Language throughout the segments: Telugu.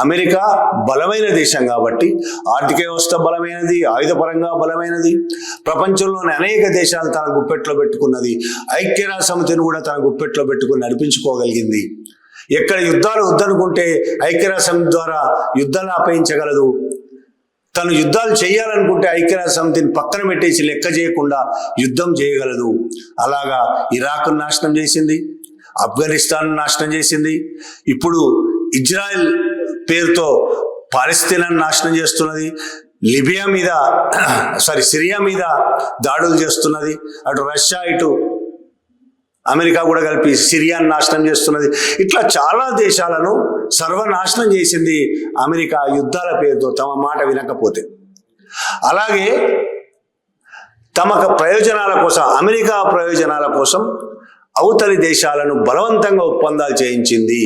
అమెరికా బలమైన దేశం కాబట్టి ఆర్థిక వ్యవస్థ బలమైనది ఆయుధపరంగా బలమైనది ప్రపంచంలోని అనేక దేశాలు తన గుప్పెట్లో పెట్టుకున్నది ఐక్యరాజ్య సమితిని కూడా తన గుప్పెట్లో పెట్టుకుని నడిపించుకోగలిగింది. ఎక్కడ యుద్ధాలు వద్దనుకుంటే ఐక్యరాజ్య సమితి ద్వారా యుద్ధాలు ఆపయించగలదు. తను యుద్ధాలు చేయాలనుకుంటే ఐక్యరాజ్య సమితిని పక్కన పెట్టేసి లెక్క చేయకుండా యుద్ధం చేయగలదు. అలాగా ఇరాక్ నాశనం చేసింది ఆఫ్ఘనిస్తాన్ నాశనం చేసింది. ఇప్పుడు ఇజ్రాయెల్ పేరుతో పాలస్తీనాన్ని నాశనం చేస్తున్నది లిబియా మీద సారీ సిరియా మీద దాడులు చేస్తున్నది అటు రష్యా ఇటు అమెరికా కూడా కలిపి సిరియాను నాశనం చేస్తున్నది. ఇట్లా చాలా దేశాలను సర్వనాశనం చేసింది అమెరికా యుద్ధాల పేరుతో తమ మాట వినకపోతే. అలాగే తమకు ప్రయోజనాల కోసం అమెరికా ప్రయోజనాల కోసం అవతలి దేశాలను బలవంతంగా ఒప్పందాలు చేయించింది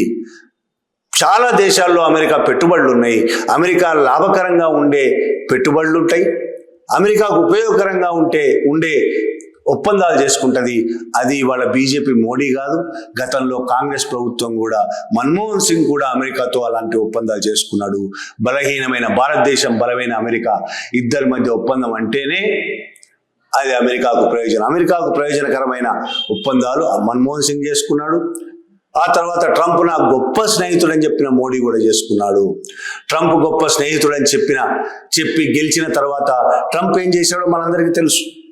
చాలా దేశాల్లో అమెరికా పెట్టుబడులు ఉన్నాయి. అమెరికా లాభకరంగా ఉండే పెట్టుబడులు ఉంటాయి. అమెరికాకు ఉపయోగకరంగా ఉంటే ఉండే ఒప్పందాలు చేసుకుంటుంది. అది వాళ్ళ బీజేపీ మోడీ కాదు గతంలో కాంగ్రెస్ ప్రభుత్వం కూడా మన్మోహన్ సింగ్ కూడా అమెరికాతో అలాంటి ఒప్పందాలు చేసుకున్నాడు. బలహీనమైన భారతదేశం బలమైన అమెరికా ఇద్దరి మధ్య ఒప్పందం అంటేనే అది అమెరికాకు ప్రయోజనం. అమెరికాకు ప్రయోజనకరమైన ఒప్పందాలు మన్మోహన్ సింగ్ చేసుకున్నాడు. ఆ తర్వాత ట్రంప్ నా గొప్ప స్నేహితుడని చెప్పిన మోడీ కూడా చేసుకున్నాడు. ట్రంప్ గొప్ప స్నేహితుడని చెప్పిన చెప్పి గెలిచిన తర్వాత ట్రంప్ ఏం చేశాడో మనందరికీ తెలుసు.